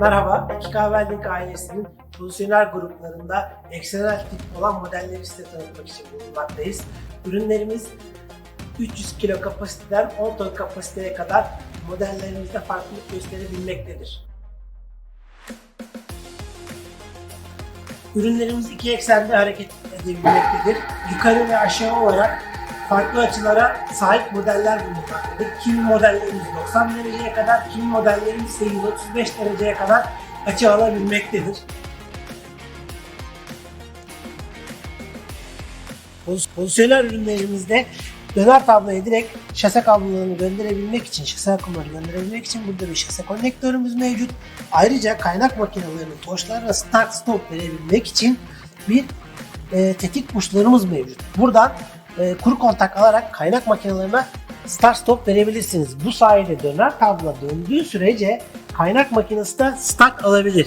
Merhaba, İki Kahvelink ailesinin profesyonel gruplarında eksenel tip olan modelleri size tanıtmak için bulunmaktayız. Ürünlerimiz 300 kilo kapasiteden 10 ton kapasiteye kadar modellerimizde farklılık gösterebilmektedir. Ürünlerimiz iki eksende hareket edebilmektedir. Yukarı ve aşağı olarak farklı açılara sahip modeller bulunmaktadır. Kimi modellerimiz 90 dereceye kadar, kimi modellerimiz ise 135 dereceye kadar açı alabilmektedir. Pozisyonel ürünlerimizde döner tabloya direkt şase kablolarını gönderebilmek için, şase akımları gönderebilmek için burada bir şase konnektörümüz mevcut. Ayrıca kaynak makinelerinin torçlarına start stop verebilmek için bir e, tetik tuşlarımız mevcut. Buradan e, kuru kontak alarak kaynak makinelerine start stop verebilirsiniz. Bu sayede döner tablo döndüğü sürece kaynak makinesi de start alabilir.